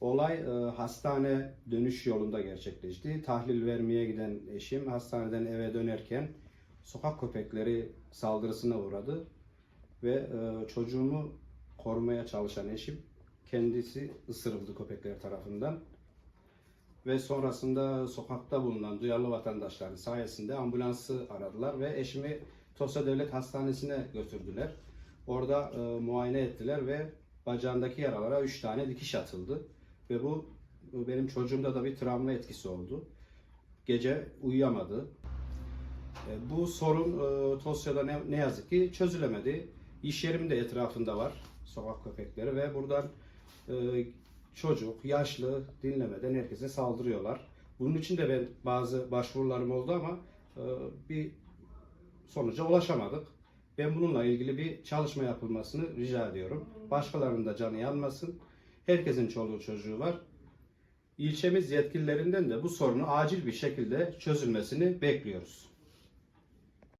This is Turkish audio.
Olay e, hastane dönüş yolunda gerçekleşti. Tahlil vermeye giden eşim hastaneden eve dönerken sokak köpekleri saldırısına uğradı ve e, çocuğumu korumaya çalışan eşim kendisi ısırıldı köpekler tarafından ve sonrasında sokakta bulunan duyarlı vatandaşların sayesinde ambulansı aradılar ve eşimi Tosya Devlet Hastanesi'ne götürdüler. Orada e, muayene ettiler ve bacağındaki yaralara 3 tane dikiş atıldı. Ve bu bu benim çocuğumda da bir travma etkisi oldu. Gece uyuyamadı. E, bu sorun e, Tosya'da ne, ne yazık ki çözülemedi. İş yerimin de etrafında var sokak köpekleri ve buradan e, çocuk, yaşlı dinlemeden herkese saldırıyorlar. Bunun için de ben bazı başvurularım oldu ama e, bir sonuca ulaşamadık. Ben bununla ilgili bir çalışma yapılmasını rica ediyorum. Başkalarının da canı yanmasın. Herkesin çoluğu çocuğu var. İlçemiz yetkililerinden de bu sorunu acil bir şekilde çözülmesini bekliyoruz.